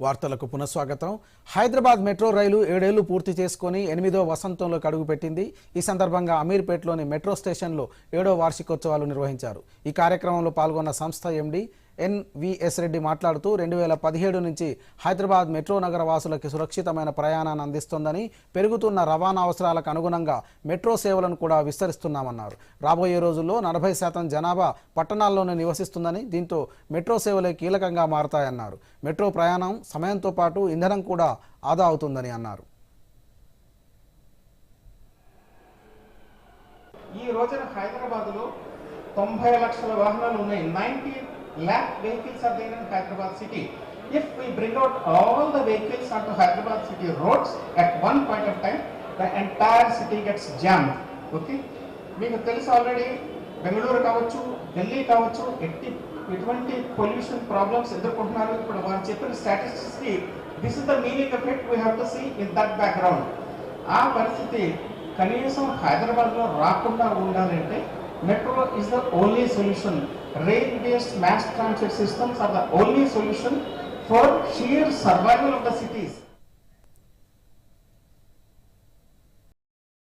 వార్తలకు పునఃస్వాగతం. హైదరాబాద్ మెట్రో రైలు ఏడేళ్ళు పూర్తి చేసుకుని ఎనిమిదో వసంతంలోకి అడుగుపెట్టింది ఈ సందర్భంగా అమీర్పేటలోని మెట్రో స్టేషన్లో ఏడో వార్షికోత్సవాలు నిర్వహించారు. ఈ కార్యక్రమంలో పాల్గొన్న సంస్థ ఎండీ ఎన్విఎస్ రెడ్డి మాట్లాడుతూ రెండు వేల పదిహేడు నుంచి హైదరాబాద్ మెట్రో నగర వాసులకి సురక్షితమైన ప్రయాణాన్ని అందిస్తోందని పెరుగుతున్న రవాణా అవసరాలకు అనుగుణంగా మెట్రో సేవలను కూడా విస్తరిస్తున్నామన్నారు. రాబోయే రోజుల్లో నలభై శాతం జనాభా పట్టణాల్లోనే నివసిస్తుందని దీంతో మెట్రో సేవలే కీలకంగా మారతాయన్నారు. మెట్రో ప్రయాణం సమయంతో పాటు ఇంధనం కూడా ఆదా అవుతుందని అన్నారు. ఈ రోజున హైదరాబాద్లో తొంభై లక్షల వాహనాలు ఉన్నాయి. Ninety lakh vehicles are there in Hyderabad city if we bring out all the vehicles onto Hyderabad Hyderabad city roads one point point of time entire entire city jammed. Jam okay మీకు తెలుసు already Bengaluru కావచ్చు ఢిల్లీ కావచ్చు ఎట్టి ఎటువంటి pollution problems ఎదుర్కొంటున్నారు ఇప్పుడు వారు చెప్పిన స్టాటిస్టిక్స్కి this is the meaning effect we have to see in that background ఆ పరిస్థితి కనీసం హైదరాబాద్లో రాకుండా ఉండాలంటే Metro is the only solution. Rail-based mass transit systems are the only solution for sheer survival of the cities.